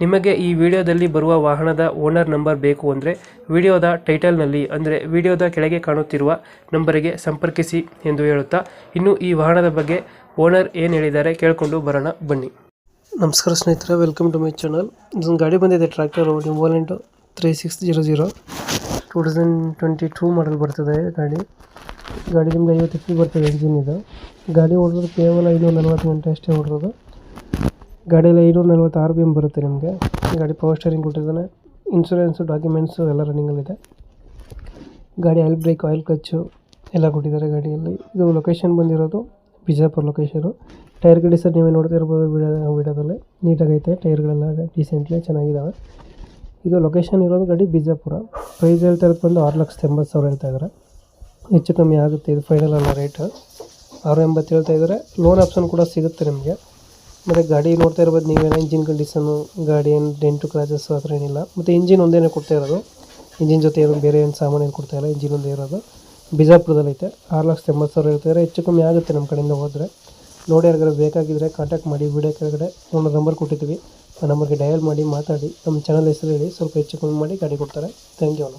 ನಿಮಗೆ ಈ ವಿಡಿಯೋದಲ್ಲಿ ಬರುವ ವಾಹನದ ಓನರ್ ನಂಬರ್ ಬೇಕು ಅಂದರೆ ವಿಡಿಯೋದ ಟೈಟಲ್ನಲ್ಲಿ ಅಂದರೆ ವಿಡಿಯೋದ ಕೆಳಗೆ ಕಾಣುತ್ತಿರುವ ನಂಬರಿಗೆ ಸಂಪರ್ಕಿಸಿ ಎಂದು ಹೇಳುತ್ತಾ, ಇನ್ನು ಈ ವಾಹನದ ಬಗ್ಗೆ ಓನರ್ ಏನು ಹೇಳಿದ್ದಾರೆ ಕೇಳಿಕೊಂಡು ಬರೋಣ, ಬನ್ನಿ. ನಮಸ್ಕಾರ ಸ್ನೇಹಿತರೆ, ವೆಲ್ಕಮ್ ಟು ಮೈ ಚಾನಲ್. ಇದೊಂದು ಗಾಡಿ ಬಂದಿದೆ, tractor ಡಿಮೋಲೆಂಟು three six zero zero two thousand twenty two model ಬರ್ತದೆ ಗಾಡಿ. ಗಾಡಿ ನಿಮ್ಗೆ ಐವತ್ತು ಬರ್ತದೆ ಇಂಜಿನ್ ಇದು. ಗಾಡಿ ಓಡೋದು ಕೇವಲ ಐನೂರ ನಲ್ವತ್ತು ಗಂಟೆ ಅಷ್ಟೇ ಓಡಿರೋದು ಗಾಡಿಯಲ್ಲಿ ಐನೂರ ನಲ್ವತ್ತು ಆರ್ ಬಿ ಎಂ ಬರುತ್ತೆ ನಿಮಗೆ. ಗಾಡಿ ಪವರ್ ಸ್ಟೇರಿಂಗ್ ಕೊಟ್ಟಿದ್ದಾನೆ. ಇನ್ಶೂರೆನ್ಸು ಡಾಕ್ಯುಮೆಂಟ್ಸು ಎಲ್ಲ ರನ್ನಿಂಗಲ್ಲಿದೆ ಗಾಡಿ ಆಯಿಲ್ ಬ್ರೇಕ್ ಆಯಿಲ್ ಕಚ್ಚು ಎಲ್ಲ ಕೊಟ್ಟಿದ್ದಾರೆ ಗಾಡಿಯಲ್ಲಿ. ಇದು ಲೊಕೇಶನ್ ಬಂದಿರೋದು ಬಿಜಾಪುರ ಲೊಕೇಶನು ಟೈರ್ ಗಡಿ ಸರ್ ನೀವೇ ನೋಡ್ತಾ ಇರ್ಬೋದು ವಿಡಿಯೋ ವಿಡಿಯೋದಲ್ಲಿ. ನೀಟಾಗೈತೆ ಟೈರ್ಗಳೆಲ್ಲ ಡೀಸೆಂಟ್ಲಿ ಚೆನ್ನಾಗಿದ್ದಾವೆ ಇದು ಲೊಕೇಶನ್ ಇರೋದು ಗಾಡಿ ಬಿಜಾಪುರ. ಪ್ರೈಸ್ ಹೇಳ್ತಾ ಇರೋದು ಬಂದು ಆರು ಲಕ್ಷದ ಎಂಬತ್ತು ಸಾವಿರ ಹೇಳ್ತಾ ಇದ್ದಾರೆ. ಹೆಚ್ಚು ಕಮ್ಮಿ ಆಗುತ್ತೆ ಇದು ಫೈನಲ್ ಅಲ್ಲ ರೇಟ್ ಆರು ಎಂಬತ್ತು ಹೇಳ್ತಾ ಇದ್ದಾರೆ. ಲೋನ್ ಆಪ್ಷನ್ ಕೂಡ ಸಿಗುತ್ತೆ ನಿಮಗೆ. ಮತ್ತು ಗಾಡಿ ನೋಡ್ತಾ ಇರ್ಬೋದು ನೀವೇನೋ ಇಂಜಿನ್ ಕಂಡೀಷನು ಗಾಡಿ ಏನು ಡೆಂಟು ಕ್ರಾಚಸ್ ಆ ಥರ ಏನಿಲ್ಲ. ಮತ್ತು ಇಂಜಿನ್ ಒಂದೇ ಕೊಡ್ತಾ ಇರೋದು. ಇಂಜಿನ್ ಜೊತೆ ಏನು ಬೇರೆ ಏನು ಸಾಮಾನು ಏನು ಕೊಡ್ತಾ ಇಲ್ಲ ಇಂಜಿನ್ ಒಂದೇ ಇರೋದು. ಬಿಜಾಪುರದಲ್ಲೈತೆ ಆರು ಲಕ್ಷದ ಎಂಬತ್ತು ಸಾವಿರ ಇರ್ತಾರೆ ಹೆಚ್ಚು ಕಮ್ಮಿ ಆಗುತ್ತೆ ನಮ್ಮ ಕಡೆಯಿಂದ ಹೋದರೆ. ನೋಡಿ ಯಾರಿಗಾರು ಬೇಕಾಗಿದ್ದರೆ ಕಾಂಟ್ಯಾಕ್ಟ್ ಮಾಡಿ ವಿಡಿಯೋ ಕೆಳಗಡೆ ಒಂದು ನಂಬರ್ ಕೊಟ್ಟಿದ್ದೀವಿ. ಆ ನಂಬರ್ಗೆ ಡಯಲ್ ಮಾಡಿ, ಮಾತಾಡಿ. ನಮ್ಮ ಚಾನಲ್ ಹೆಸರು ಹೇಳಿ, ಸ್ವಲ್ಪ ಹೆಚ್ಚು ಕಮ್ಮಿ ಮಾಡಿ ಗಾಡಿ ಕೊಡ್ತಾರೆ. ಥ್ಯಾಂಕ್ ಯು ಅಣ್ಣ.